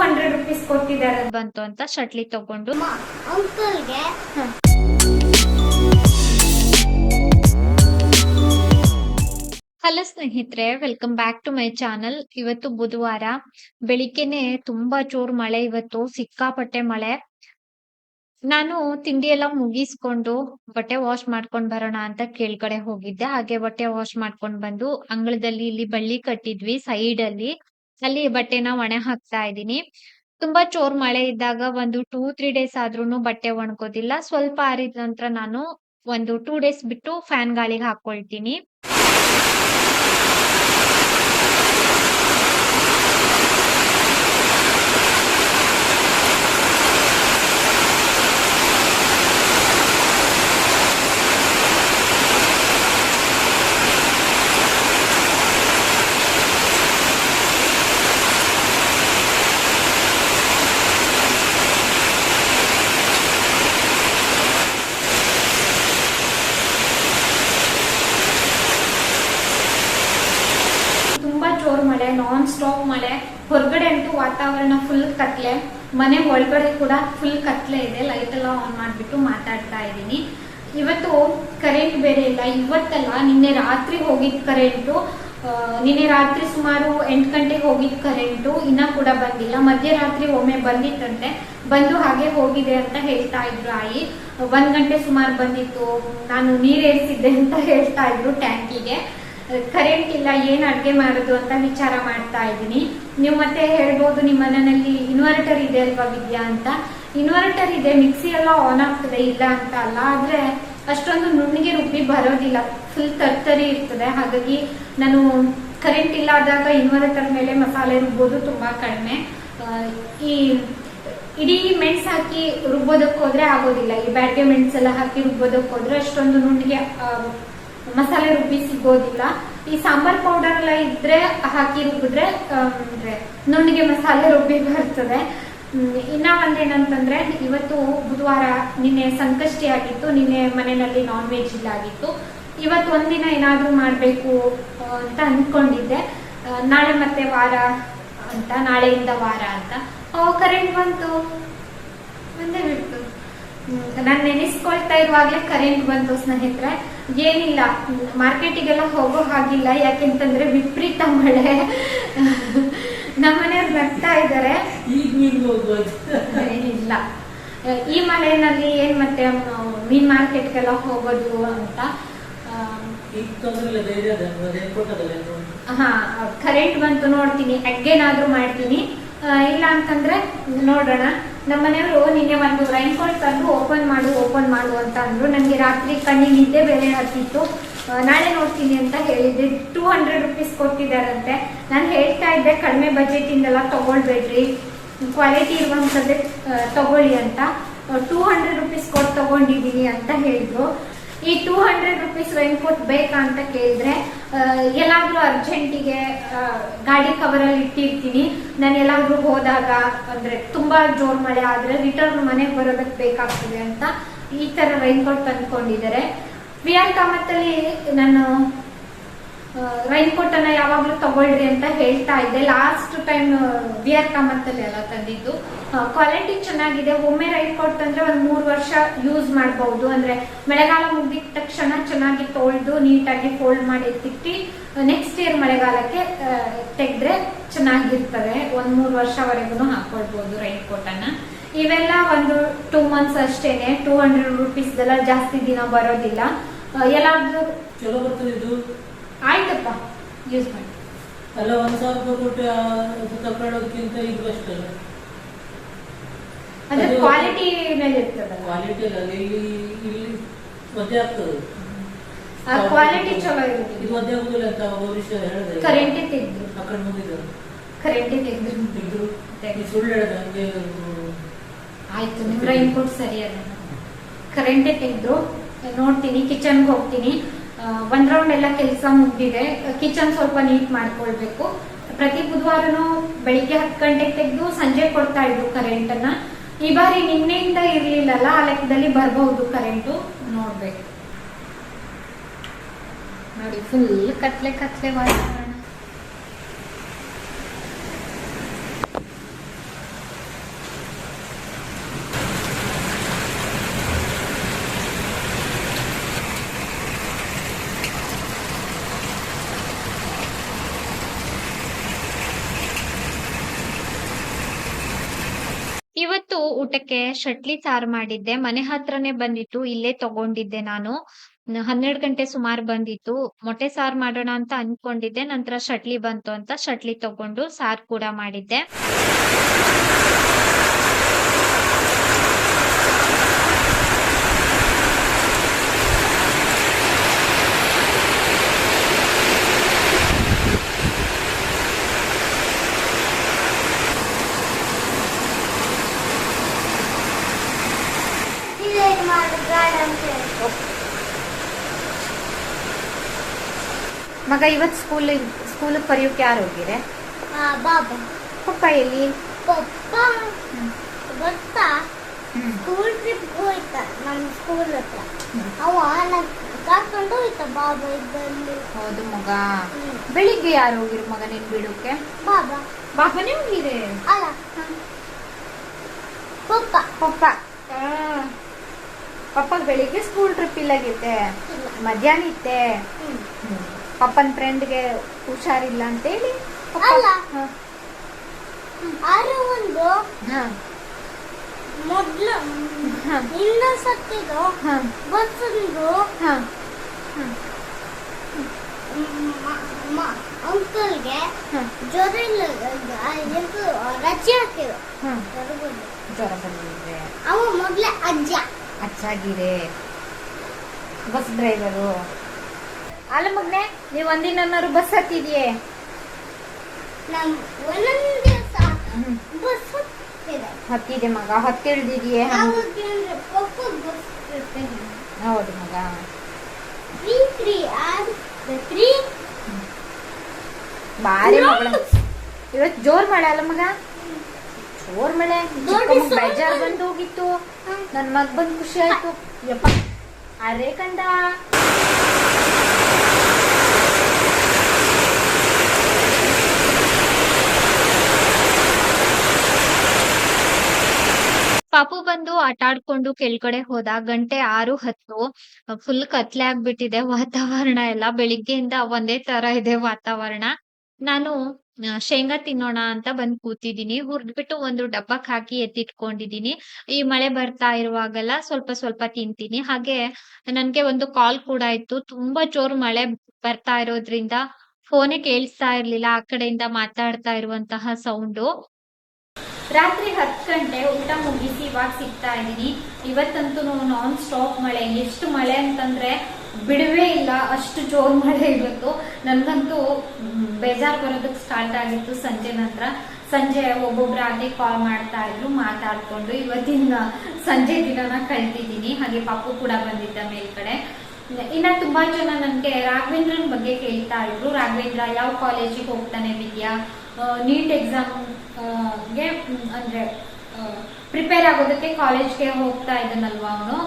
Hundred rupees ಕೊಟ್ಟಿದ್ದಾರೆ. ಬಂತು ಅಂತ ಶಟ್ಲಿ ತಗೊಂಡು. ಅಂಕಲ್ಗೆ ಹಲೋ ಸ್ನೇಹಿತರೆ welcome back to my channel ಇವತ್ತು ಬುಧವಾರ. ಬೆಳಿಗ್ಗೆನೆ ತುಂಬಾ ಜೋರ್ ಮಳೆ ಇವತ್ತು ಸಿಕ್ಕಾಪಟ್ಟೆ ಮಳೆ. ನಾನು ತಿಂಡಿ ಎಲ್ಲ ಮುಗಿಸ್ಕೊಂಡು ಬಟ್ಟೆ ವಾಶ್ ಮಾಡ್ಕೊಂಡ್ ಬರೋಣ ಅಂತ ಕೇಳ್ಕಡೆ ಹೋಗಿದ್ದೆ. ಹಾಗೆ ಬಟ್ಟೆ ವಾಶ್ ಮಾಡ್ಕೊಂಡ್ ಬಂದು ಅಂಗಳದಲ್ಲಿ ಇಲ್ಲಿ ಬಳ್ಳಿ ಕಟ್ಟಿದ್ವಿ ಸೈಡ್ ಅಲ್ಲಿ. ಅಲ್ಲಿ ಬಟ್ಟೆನ ಒಣ ಹಾಕ್ತಾ ಇದ್ದೀನಿ. ತುಂಬಾ ಚೋರ್ ಮಳೆ ಇದ್ದಾಗ ಒಂದು ಟೂ, ತ್ರೀ ಡೇಸ್ ಆದ್ರೂನು ಬಟ್ಟೆ ಒಣಗೋದಿಲ್ಲ ಸ್ವಲ್ಪ ಆರಿದ ನಂತರ ನಾನು ಒಂದು ಟೂ ಡೇಸ್ ಬಿಟ್ಟು ಫ್ಯಾನ್ ಗಾಳಿಗೆ ಹಾಕೊಳ್ತೀನಿ ತುಂಬಾ ಜೋರ್ ಮಳೆ ನಾನ್ ಸ್ಟಾಪ್ ಮಳೆ, ಹೊರಗಡೆ ಅಂತೂ ವಾತಾವರಣ ಫುಲ್ ಕತ್ಲೆ. ಮನೆ ಒಳಗಡೆ ಕೂಡ ಫುಲ್ ಕತ್ಲೆ ಇದೆ. ಲೈಟ್ ಎಲ್ಲ ಆನ್ ಮಾಡ್ಬಿಟ್ಟು ಮಾತಾಡ್ತಾ ಇದ್ದೀನಿ. ಇವತ್ತು ಕರೆಂಟ್ ಬೇರೆ ಇಲ್ಲ. ಇವತ್ತಲ್ಲ ನಿನ್ನೆ ರಾತ್ರಿ ಹೋಗಿದ್ ಕರೆಂಟು ನಿನ್ನೆ ರಾತ್ರಿ ಸುಮಾರು ಎಂಟು ಗಂಟೆಗೆ ಹೋಗಿದ್ ಕರೆಂಟು ಇನ್ನ ಕೂಡ ಬಂದಿಲ್ಲ. ಮಧ್ಯರಾತ್ರಿ ಒಮ್ಮೆ ಬಂದಿತ್ತಂತೆ. ಬಂದು ಹಾಗೆ ಹೋಗಿದೆ ಅಂತ ಹೇಳ್ತಾ ಇದ್ರು ಆಯಿ. ಒಂದ್ ಗಂಟೆ ಸುಮಾರು ಬಂದಿತ್ತು. ನಾನು ನೀರ್ ಏರ್ಸಿದ್ದೆ ಅಂತ ಹೇಳ್ತಾ ಇದ್ರು ಟ್ಯಾಂಕಿಗೆ ಕರೆಂಟ್ ಇಲ್ಲ ಏನ್ ಅಡ್ಗೆ ಮಾಡೋದು ಅಂತ ವಿಚಾರ ಮಾಡ್ತಾ ಇದ್ದೀನಿ. ನೀವು ಮತ್ತೆ ಹೇಳ್ಬೋದು, ನಿಮ್ಮ ಮನೆಯಲ್ಲಿ ಇನ್ವರ್ಟರ್ ಇದೆ ಅಲ್ವಾ ವಿದ್ಯಾ ಅಂತ. ಇನ್ವರ್ಟರ್ ಇದೆ ಮಿಕ್ಸಿ ಎಲ್ಲ ಆನ್ ಆಗ್ತದೆ, ಇಲ್ಲ ಅಂತ ಅಲ್ಲ. ಆದ್ರೆ ಅಷ್ಟೊಂದು ನುಣ್ಣಿಗೆ ರುಬ್ಬಿ ಬರೋದಿಲ್ಲ. ಫುಲ್ ತರ್ತರಿ ಇರ್ತದೆ. ಹಾಗಾಗಿ ನಾನು ಕರೆಂಟ್ ಇಲ್ಲ ಆದಾಗ ಇನ್ವರ್ಟರ್ ಮೇಲೆ ಮಸಾಲೆ ರುಬ್ಬೋದು ತುಂಬಾ ಕಡಿಮೆ. ಈ ಇಡೀ ಮೆಣಸು ಹಾಕಿ ರುಬ್ಬೋದಕ್ಕೆ ಹೋದ್ರೆ ಆಗೋದಿಲ್ಲ. ಈ ಬ್ಯಾಡ್ಗೆ ಮೆಣಸೆಲ್ಲ ಹಾಕಿ ರುಬ್ಬೋದಕ್ಕೆ ಹೋದ್ರೆ ಅಷ್ಟೊಂದು ನುಣ್ಣಿಗೆ ಮಸಾಲೆ ರುಬ್ಬಿ ಸಿಗೋದಿಲ್ಲ. ಈ ಸಾಂಬಾರ್ ಪೌಡರ್ ಎಲ್ಲ ಇದ್ರೆ ಹಾಕಿ ರುಬ್ಬಿದ್ರೆ ಆ, ಅಂದ್ರೆ ನುಣ್ಣಿಗೆ ಮಸಾಲೆ ರುಬ್ಬಿ ಬರ್ತದೆ. ಇನ್ನ ಒಂದೇನಂತಂದ್ರೆ ಇವತ್ತು ಬುಧವಾರ ನಿನ್ನೆ ಸಂಕಷ್ಟಿ ಆಗಿತ್ತು. ನಿನ್ನೆ ಮನೆಯಲ್ಲಿ ನಾನ್ ವೆಜ್ ಇಲ್ಲ ಆಗಿತ್ತು. ಇವತ್ತು ಒಂದಿನ ಏನಾದ್ರೂ ಮಾಡ್ಬೇಕು ಅಂತ ಅನ್ಕೊಂಡಿದ್ದೆ. ನಾಳೆ ಮತ್ತೆ ವಾರ ಅಂತ ನಾಳೆಯಿಂದ ವಾರ ಅಂತ. ಕರೆಂಟ್ ಬಂತು. ಒಂದೇ ಬಿಡ್ತು. ನಾನು ನೆನೆಸ್ಕೊಳ್ತಾ ಇರುವಾಗಲೇ ಕರೆಂಟ್ ಬಂತು ಸ್ನೇಹಿತರೆ. ಏನಿಲ್ಲ ಮಾರ್ಕೆಟಿಗೆಲ್ಲ ಹೋಗೋ ಹಾಗಿಲ್ಲ. ಯಾಕೆಂತಂದ್ರೆ ವಿಪರೀತ ಮಳೆ. ನಮ್ಮನೆಯವ್ರು ಬರ್ತಾ ಇದ್ದಾರೆ. ಇಲ್ಲ ಈ ಮಳೆನಲ್ಲಿ ಏನ್ ಮತ್ತೆ ಮೀನ್ ಮಾರ್ಕೆಟ್ಗೆಲ್ಲ ಹೋಗೋದು ಅಂತ ಹಾ ಕರೆಂಟ್ ಬಂತು ನೋಡ್ತೀನಿ ಅಡ್ಗೇನಾದ್ರೂ ಮಾಡ್ತೀನಿ. ಇಲ್ಲ ಅಂತಂದ್ರೆ ನೋಡೋಣ. ನಮ್ಮ ಮನೆಯವರು, ನಿನ್ನೆ ಒಂದು ರೈನ್ ಕೋಟ್ ತಂದು ಓಪನ್ ಮಾಡು ಓಪನ್ ಮಾಡು ಅಂತ ಅಂದರು. ನನಗೆ ರಾತ್ರಿ ಕಣ್ಣಿಗೆ ನಿದ್ದೆ ಬೇರೆ ಹತ್ತಿತ್ತು. ನಾಳೆ ನೋಡ್ತೀನಿ ಅಂತ ಹೇಳಿದ್ದೆ ಟೂ ಹಂಡ್ರೆಡ್ ರುಪೀಸ್ ಕೊಟ್ಟಿದ್ದಾರಂತೆ. ನಾನು ಹೇಳ್ತಾ ಇದ್ದೆ, ಕಡಿಮೆ ಬಜೆಟ್ ಇಂದೆಲ್ಲ ತಗೊಳ್ಬೇಡ್ರಿ. ಕ್ವಾಲಿಟಿ ಇರುವಂಥದ್ದೇ ತಗೊಳ್ಳಿ ಅಂತ. ಟೂ ಹಂಡ್ರೆಡ್ ರುಪೀಸ್ ಕೊಟ್ಟು ತಗೊಂಡಿದ್ದೀನಿ ಅಂತ ಹೇಳಿದ್ರು. ಈ two hundred rupees raincoat ಬೇಕಾ ಅಂತ ಕೇಳಿದ್ರೆ ಎಲ್ಲಾದ್ರೂ ಅರ್ಜೆಂಟಿಗೆ ಗಾಡಿ ಕವರಲ್ಲಿ ಇಟ್ಟಿರ್ತೀನಿ. ನಾನು ಎಲ್ಲಾದ್ರೂ ಹೋದಾಗ, ಅಂದ್ರೆ ತುಂಬಾ ಜೋರ್ ಮಳೆ ಆದ್ರೆ ರಿಟರ್ನ್ ಮನೆಗೆ ಬರೋದಕ್ಕೆ ಬೇಕಾಗ್ತದೆ ಅಂತ ಈ ತರ ರೈನ್ ಕೋಟ್ ತಂದ್ಕೊಂಡಿದ್ದಾರೆ. ಪ್ರಿಯಾಂಕಾ ಮತ್ತಲ್ಲಿ ನಾನು ರೈನ್ ಕೋಟ್ ಅನ್ನ ಯಾವಾಗ್ಲೂ ತಗೊಳ್ರಿ ಅಂತ ಹೇಳ್ತಾ ಇದ್ದೆ. ಲಾಸ್ಟ್ ಟೈಮ್ ವಿ ಆರ್ ಕಾಮತ್ತಲ್ಲಿ ಎಲ್ಲ ತಂದಿದ್ದು. ಕ್ವಾಲಿಟಿ ಚೆನ್ನಾಗಿದೆ. ಒಮ್ಮೆ ರೈನ್ ಕೋಟ್ ಅಂದ್ರೆ ಒಂದ್ ಮೂರ್ ವರ್ಷ ಯೂಸ್ ಮಾಡಬಹುದು ಅಂದ್ರೆ ಮಳೆಗಾಲ ಮುಗಿದ ತಕ್ಷಣ ಚೆನ್ನಾಗಿ ತೊಳೆದು ನೀಟಾಗಿ ಫೋಲ್ಡ್ ಮಾಡಿ ಎತ್ತಿಟ್ಟು ನೆಕ್ಸ್ಟ್ ಇಯರ್ ಮಳೆಗಾಲಕ್ಕೆ ತೆಗೆದ್ರೆ ಚೆನ್ನಾಗಿರ್ತವೆ. ಒಂದ್ ಮೂರ್ ವರ್ಷವರೆಗೂ ಹಾಕೊಳ್ಬಹುದು ರೈನ್ ಕೋಟ್ ಅನ್ನ. ಇವೆಲ್ಲ ಒಂದು ಟೂ ಮಂತ್ಸ್ ಅಷ್ಟೇನೆ. ಟೂ ಹಂಡ್ರೆಡ್ ರುಪೀಸ್ ಜಾಸ್ತಿ ದಿನ ಬರೋದಿಲ್ಲ. ಎಲ್ಲಾದ್ರೂ ಆಯ್ತಪ್ಪ ಯೂಸ್ ಮಾಡಿ. ಅಲ್ಲ ಒಂದು ಸಾವಿರ ರೂಪಾಯಿ ಕೊಟ್ಟು ತಗೊಳ್ಳೋದಕ್ಕಿಂತ ಇದು ಬೆಸ್ಟ್ ಅಲ್ಲ. ಅಂದ್ರೆ ಅದು- ಕ್ವಾಲಿಟಿ ಮೇಲೆ ಇರ್ತದೆ ಕ್ವಾಲಿಟಿ ಅಲ್ಲ ಇಲ್ಲಿ ಇಲ್ಲಿ ಮದ್ದೆ ಆಗ್ತದೆ. ಆ ಕ್ವಾಲಿಟಿ ಚಲೋ ಇದು ಮದ್ದೆ ಆಗುದಿಲ್ಲ ಅಂತ ಭವಿಷ್ಯ ಹೇಳಿದೆ. ಕರೆಂಟೇ ತೆಗ್ದು. ಆ ಕಡೆ ಮುಂದಿದ್ದಾರೆ ಕರೆಂಟೇ ತೆಗ್ದು. ಇದ್ರು ಈ ಸುಳ್ಳು ಹೇಳಿದ ಹಂಗೆ ಆಯ್ತು ನಿಮ್ ರೈನ್ ಕೋಟ್ ಸರಿ ಅದ ಕರೆಂಟೇ ತೆಗ್ದು ನೋಡ್ತೀನಿ ಕಿಚನ್ಗೆ ಹೋಗ್ತೀನಿ. ಒಂದ್ ರೌಂಡ್ ಎಲ್ಲ ಕೆಲಸ ಮುಗ್ದಿದೆ. ಕಿಚನ್ ಸ್ವಲ್ಪ ನೀಟ್ ಮಾಡ್ಕೊಳ್ಬೇಕು. ಪ್ರತಿ ಬುಧವಾರನು ಬೆಳಿಗ್ಗೆ ಹತ್ತು ಗಂಟೆಗೆ ತೆಗೆದು ಸಂಜೆ ಕೊಡ್ತಾ ಇದ್ರು ಕರೆಂಟ್ ಅನ್ನ. ಈ ಬಾರಿ ನಿನ್ನೆಯಿಂದ ಇರ್ಲಿಲ್ಲಲ್ಲ, ಆ ಲೆಕ್ಕದಲ್ಲಿ ಬರಬಹುದು ಕರೆಂಟು ನೋಡ್ಬೇಕು. ನೋಡಿ ಫುಲ್ ಕತ್ಲೆ ಕತ್ಲೆ ವಾತಾವರಣ ಇವತ್ತು ಊಟಕ್ಕೆ ಶಟ್ಲಿ ಸಾರು ಮಾಡಿದ್ದೆ. ಮನೆ ಹತ್ರನೇ ಬಂದಿತ್ತು, ಇಲ್ಲೇ ತಗೊಂಡಿದ್ದೆ ನಾನು. ಹನ್ನೆರಡು ಗಂಟೆ ಸುಮಾರು ಬಂದಿತ್ತು. ಮೊಟ್ಟೆ ಸಾರು ಮಾಡೋಣ ಅಂತ ಅನ್ಕೊಂಡಿದ್ದೆ. ನಂತರ ಶಟ್ಲಿ ಬಂತು ಅಂತ ಶಟ್ಲಿ ತಗೊಂಡು ಸಾರು ಕೂಡ ಮಾಡಿದ್ದೆ. ಮಗ ಇವತ್ತು ಸ್ಕೂಲ್ ಸ್ಕೂಲ್ ಕರೆಯೋಕೆ ಯಾರು ಹೋಗಿರೆ ಬಾಬಾ. ಪಪ್ಪ ಎಲ್ಲಿ? ಪಪ್ಪ ಗೊತ್ತಾ? ಸ್ಕೂಲ್ ಟ್ರಿಪ್ ಹೋಯ್ತ ನಮ್ಮ ಸ್ಕೂಲ್ ಹತ್ರ. ಅವ ನನ್ ಕರ್ಕೊಂಡು ಹೋಯ್ತ ಬಾಬಾ ಇದ್ದಲ್ಲಿ. ಹೌದು ಮಗ. ಬೆಳಿಗ್ಗೆ ಯಾರು ಹೋಗಿರು ಮಗ ನಿನ್ ಬಿಡೋಕೆ? ಬಾಬಾ. ಬಾಬಾನೇ ಹೋಗಿರೆ ಅಲ್ಲ. ಪಪ್ಪ. ಪಪ್ಪ. ಪಪ್ಪ ಬೆಳಿಗ್ಗೆ ಸ್ಕೂಲ್ ಟ್ರಿಪ್ ಇಲ್ಲಾಗಿತ್ತೆ ಇಲ್ಲ ಮಧ್ಯಾಹ್ನ ಇತ್ತೆ. ಪಪ್ಪನ ಫ್ರೆಂಡ್ಗೆ ಹುಷಾರಿಲ್ಲ ಅಂತೇಳಿ ಒಂದು. ಹ, ಮೊದ್ಲು ಬಸ್ಸಂದು. ಅಂಕಲ್ಗೆ ಜ್ವರ ಇಲ್ಲ ರಜೆ ಹಾಕಿದ್ರು. ಜ್ವರ ಬಂದು. ಜ್ವರ ಬಂದಿದೆ. ಅವ ಮೊದ್ಲೇ ಅಜ್ಜ. ಅಚ್ಚಾಗಿರೆ ಬಸ್ ಡ್ರೈವರು. ಅಲ್ಲ ಮಗ್ನೆ ನೀವ್ ಒಂದಿನಾರು ಬಸ್ ಹತ್ತಿದ್ಯೆ? ಹತ್ತಿದೆ. ಮಗ ಹತ್ತಿಳ್ದಿದ್ಯೆ ಹೌದು ಮಗ. ಬಾರಿ ಮಗಳ. ಇವತ್ ಜೋರ್ ಮಾಡಲ್ಲ ಅಲ್ಲ ಮಗ? ಜೋರ್ ಮಳೆ ದೊಡ್ಡ ಚಿಕ್ಕಮ್ಮಗ್ ಬೇಜಾರ್. ಬಂದು ಹೋಗಿತ್ತು ನನ್ ಮಗ್ ಬಂದ್ ಖುಷಿ ಆಯ್ತು. ಯಪ್ಪ. ಅರೆ ಕಂದ ಪಾಪು ಬಂದು ಆಟ ಆಡ್ಕೊಂಡು ಕೆಳಗಡೆ ಹೋದ ಗಂಟೆ ಆರು ಹತ್ತು ಫುಲ್ ಕತ್ಲೆ ಆಗ್ಬಿಟ್ಟಿದೆ ವಾತಾವರಣ ಎಲ್ಲ. ಬೆಳಿಗ್ಗೆಯಿಂದ ಒಂದೇ ತರ ಇದೆ ವಾತಾವರಣ. ನಾನು ಶೇಂಗಾ ತಿನ್ನೋಣ ಅಂತ ಬಂದ್ ಕೂತಿದ್ದೀನಿ. ಹುರ್ದ್ಬಿಟ್ಟು ಒಂದು ಡಬ್ಬಕ್ ಹಾಕಿ ಎತ್ತಿಟ್ಕೊಂಡಿದೀನಿ ಈ ಮಳೆ ಬರ್ತಾ ಇರುವಾಗೆಲ್ಲ ಸ್ವಲ್ಪ ಸ್ವಲ್ಪ ತಿಂತೀನಿ. ಹಾಗೆ ನನ್ಗೆ ಒಂದು ಕಾಲ್ ಕೂಡ ಇತ್ತು ತುಂಬಾ ಜೋರ್ ಮಳೆ ಬರ್ತಾ ಇರೋದ್ರಿಂದ ಫೋನೇ ಕೇಳಿಸ್ತಾ ಇರ್ಲಿಲ್ಲ. ಆ ಕಡೆಯಿಂದ ಮಾತಾಡ್ತಾ ಇರುವಂತಹ ಸೌಂಡು ರಾತ್ರಿ ಹತ್ತು ಗಂಟೆ ಊಟ ಮುಗಿಸಿ ಇವಾಗ ಸಿಗ್ತಾ ಇದೀನಿ ಇವತ್ತಂತೂ ನಾನ್ ಸ್ಟಾಪ್ ಮಳೆ. ಎಷ್ಟು ಮಳೆ ಅಂತಂದ್ರೆ ಬಿಡುವೇ ಇಲ್ಲ, ಅಷ್ಟು ಜೋರ್ ಮಳೆ ಇವತ್ತು ನನ್ಗಂತೂ ಬೇಜಾರ್ ಬರೋದಕ್ಕೆ ಸ್ಟಾರ್ಟ್ ಆಗಿತ್ತು ಸಂಜೆ ನಂತರ. ಸಂಜೆ ಒಬ್ಬೊಬ್ರಾಗೆ ಕಾಲ್ ಮಾಡ್ತಾ ಇದ್ರು, ಮಾತಾಡ್ಕೊಂಡು ಇವತ್ತಿನ ಸಂಜೆ ದಿನನ ಕಳ್ತಿದ್ದೀನಿ. ಹಾಗೆ ಪಾಪು ಕೂಡ ಬಂದಿದ್ದ ಮೇಲ್ಗಡೆ. ಇನ್ನ ತುಂಬಾ ಜನ ನನ್ಗೆ ರಾಘವೇಂದ್ರನ್ ಬಗ್ಗೆ ಕೇಳ್ತಾ ಇದ್ರು. ರಾಘವೇಂದ್ರ, ಯಾವ ಕಾಲೇಜಿಗೆ ಹೋಗ್ತಾನೆ ವಿದ್ಯಾ? ನೀಟ್ ಎಕ್ಸಾಮ್ಗೆ, ಅಂದ್ರೆ ಪ್ರಿಪೇರ್ ಆಗೋದಕ್ಕೆ ಕಾಲೇಜ್ಗೆ ಹೋಗ್ತಾ ಇದ್ದಾನಲ್ವಾ ಅವನು?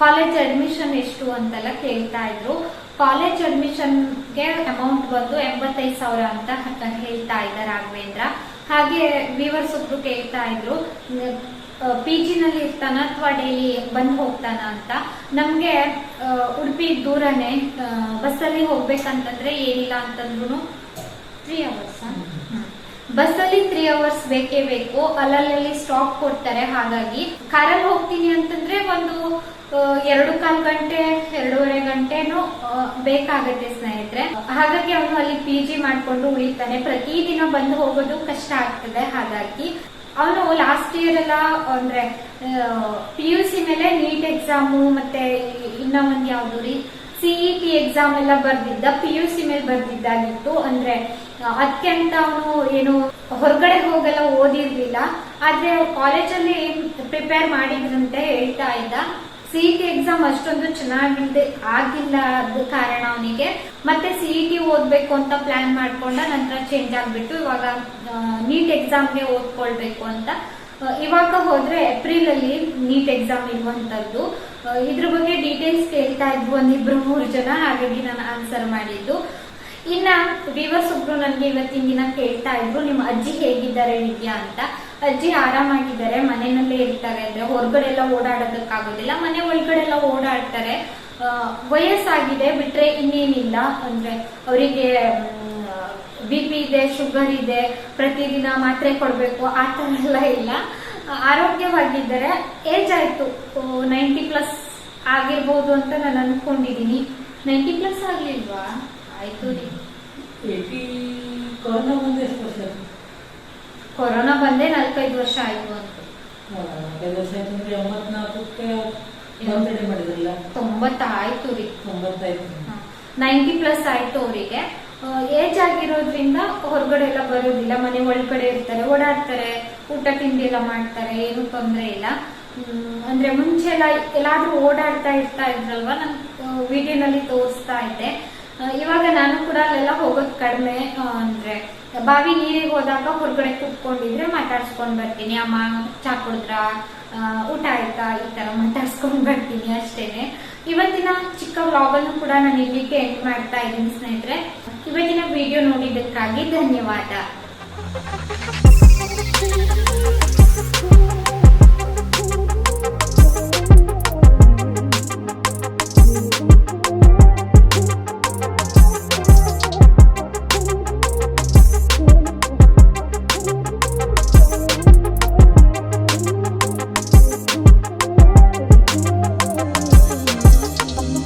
ಕಾಲೇಜ್ ಅಡ್ಮಿಷನ್ ಎಷ್ಟು ಅಂತೆಲ್ಲ ಕೇಳ್ತಾ ಇದ್ರು. ಕಾಲೇಜ್ ಅಡ್ಮಿಷನ್ಗೆ ಅಮೌಂಟ್ ಬಂದು ಎಂಬತ್ತೈದು ಸಾವಿರ ಅಂತ ಹೇಳ್ತಾ ಇದ್ದ ರಾಘವೇಂದ್ರ. ಹಾಗೆ ವಿವರ್ಸ್ ಒಬ್ರು ಕೇಳ್ತಾ ಇದ್ರು ಪಿ ನಲ್ಲಿ ಇರ್ತಾನ ಅಥವಾ ಡೈಲಿ ಬಂದು ಹೋಗ್ತಾನ ಅಂತ? ನಮ್ಗೆ ಉಡುಪಿ ದೂರನೇ ಬಸ್ಸಲ್ಲಿ ಹೋಗ್ಬೇಕಂತಂದ್ರೆ ಏನಿಲ್ಲ ಅಂತಂದ್ರು ತ್ರೀ ಅವರ್ಸ್ ಬಸ್ಸಲ್ಲಿ ತ್ರೀ ಅವರ್ಸ್ ಬೇಕೇ ಬೇಕು ಅಲ್ಲಲ್ಲಿ ಸ್ಟಾಪ್ ಕೊಡ್ತಾರೆ. ಹಾಗಾಗಿ ಕಾರಲ್ಲಿ ಹೋಗ್ತೀನಿ ಅಂತಂದ್ರೆ ಒಂದು ಎರಡು ಕಾಲ್ ಗಂಟೆ, ಎರಡೂವರೆ ಗಂಟೆನೂ ಬೇಕಾಗತ್ತೆ ಸ್ನೇಹಿತರೆ. ಹಾಗಾಗಿ ಅವನು ಅಲ್ಲಿ ಪಿ ಜಿ ಮಾಡ್ಕೊಂಡು ಉಳಿತಾನೆ. ಪ್ರತಿದಿನ ಬಂದು ಹೋಗೋದು ಕಷ್ಟ ಆಗ್ತದೆ. ಹಾಗಾಗಿ ಅವನು ಲಾಸ್ಟ್ ಇಯರ್ ಎಲ್ಲ, ಅಂದ್ರೆ ಪಿ ಯು ಸಿ ಮೇಲೆ ನೀಟ್ ಎಕ್ಸಾಮು ಮತ್ತೆ ಇನ್ನೊಂದು ಯಾವ್ದು ರೀ? ಸಿಇ ಟಿ ಎಕ್ಸಾಮ್ ಎಲ್ಲ ಬರ್ದಿದ್ದ ಪಿ ಯು ಸಿ ಮೇಲೆ ಬರ್ದಿದ್ದಾಗಿತ್ತು. ಅಂದ್ರೆ ಅದಕ್ಕೆ ಅಂತ ಅವನು ಏನು ಹೊರಗಡೆ ಹೋಗೆಲ್ಲ, ಓದಿರ್ಲಿಲ್ಲ. ಆದ್ರೆ ಕಾಲೇಜಲ್ಲಿ ಪ್ರಿಪೇರ್ ಮಾಡಿದ್ರಂತೆ ಹೇಳ್ತಾ ಇದ್ದ. ಸಿಇಟಿ ಎಕ್ಸಾಮ್ ಅಷ್ಟೊಂದು ಚೆನ್ನಾಗಿಲ್ದೆ ಆಗಿಲ್ಲ ಅದ ಕಾರಣ ಅವನಿಗೆ. ಮತ್ತೆ ಸಿಇಟಿ ಓದ್ಬೇಕು ಅಂತ ಪ್ಲಾನ್ ಮಾಡ್ಕೊಂಡ ನಂತರ ಚೇಂಜ್ ಆಗ್ಬಿಟ್ಟು ಇವಾಗ ನೀಟ್ ಎಕ್ಸಾಮ್ಗೆ ಓದ್ಕೊಳ್ಬೇಕು ಅಂತ. ಇವಾಗ ಹೋದ್ರೆ ಏಪ್ರಿಲ್ ಅಲ್ಲಿ ನೀಟ್ ಎಕ್ಸಾಮ್ ಇರುವಂತದ್ದು. ಇದ್ರ ಬಗ್ಗೆ ಡೀಟೇಲ್ಸ್ ಕೇಳ್ತಾ ಇದ್ವು ಒಂದಿಬ್ರು ಮೂರು ಜನ, ಹಾಗಾಗಿ ನಾನು ಆನ್ಸರ್ ಮಾಡಿದ್ದು. ಇನ್ನ ವಿವರ್ಸ್ ಒಬ್ರು ನನ್ಗೆ ಇವತ್ತಿನ ದಿನ ಕೇಳ್ತಾ ಇದ್ರು, ನಿಮ್ಮ ಅಜ್ಜಿ ಹೇಗಿದ್ದಾರೆ ನಿದ್ಯಾ ಅಂತ. ಅಜ್ಜಿ ಆರಾಮಾಗಿದ್ದಾರೆ ಮನೆಯಲ್ಲೇ ಇರ್ತಾರೆ ಅಂದ್ರೆ ಹೊರಗಡೆ ಎಲ್ಲ ಓಡಾಡೋದಕ್ಕಾಗೋದಿಲ್ಲ. ಮನೆ ಒಳಗಡೆ ಎಲ್ಲ ಓಡಾಡ್ತಾರೆ ವಯಸ್ಸಾಗಿದೆ, ಬಿಟ್ರೆ ಇನ್ನೇನಿಲ್ಲ. ಅಂದ್ರೆ ಅವರಿಗೆ ಬಿ ಪಿ ಇದೆ ಶುಗರ್ ಇದೆ, ಪ್ರತಿದಿನ ಮಾತ್ರೆ ಕೊಡ್ಬೇಕು, ಆ ಥರ ಎಲ್ಲ ಇಲ್ಲ. ಆರೋಗ್ಯವಾಗಿದ್ದಾರೆ ಏಜ್ ಆಯ್ತು. ನೈಂಟಿ ಪ್ಲಸ್ ಆಗಿರ್ಬೋದು ಅಂತ ನಾನು ಅನ್ಕೊಂಡಿದೀನಿ. ನೈಂಟಿ ಪ್ಲಸ್ ಆಗ್ಲಿಲ್ವಾ? ಆಯ್ತು ರೀ. ಕೊರೋನಾ ಬಂದೆ ಎಷ್ಟು ವರ್ಷ ಆಯ್ತು? ಕೊರೋನಾ ಬಂದೇ ನಾಲ್ಕೈದು ವರ್ಷ ಆಯ್ತು ಅಂತ. ತೊಂಬತ್ತಾಯ್ತು ರೀ. ನೈಂಟಿ ಪ್ಲಸ್ ಆಯ್ತು ಅವರಿಗೆ. ಏಜ್ ಆಗಿರೋದ್ರಿಂದ ಹೊರಗಡೆ ಎಲ್ಲ ಬರೋದಿಲ್ಲ ಮನೆ ಒಳಗಡೆ ಇರ್ತಾರೆ ಓಡಾಡ್ತಾರೆ. ಊಟ ತಿಂಡಿ ಎಲ್ಲ ಮಾಡ್ತಾರೆ, ಏನು ತೊಂದರೆ ಇಲ್ಲ. ಅಂದ್ರೆ ಮುಂಚೆ ಎಲ್ಲ ಎಲ್ಲಾದ್ರೂ ಓಡಾಡ್ತಾ ಇರ್ತಾ ಇದ್ರಲ್ವಾ? ನಾನು ವಿಡಿಯೋನಲ್ಲಿ ತೋರಿಸ್ತಾ ಇದ್ದೆ. ಇವಾಗ ನಾನು ಕೂಡ ಅಲ್ಲೆಲ್ಲ ಹೋಗೋದು ಕಡಿಮೆ ಅಂದ್ರೆ ಬಾವಿ ನೀರಿಗೆ ಹೋದಾಗ ಹೊರಗಡೆ ಕುತ್ಕೊಂಡಿದ್ರೆ ಮಾತಾಡ್ಸ್ಕೊಂಡ್ ಬರ್ತೀನಿ. ಅಮ್ಮ ಚಾ ಕುಡಿದ್ರ? ಊಟ ಆಯ್ತಾ? ಈ ತರ ಮಾತಾಡ್ಸ್ಕೊಂಡ್ ಬರ್ತೀನಿ ಅಷ್ಟೇನೆ. ಇವತ್ತಿನ ಚಿಕ್ಕ ವ್ಲಾಗ್ ಅನ್ನು ಕೂಡ ನಾನು ಇಲ್ಲಿಗೆ ಎಂಡ್ ಮಾಡ್ತಾ ಇದ್ದೀನಿ ಸ್ನೇಹಿತರೆ. ಇವತ್ತಿನ ವಿಡಿಯೋ ನೋಡಿದ್ದಕ್ಕಾಗಿ ಧನ್ಯವಾದ. see.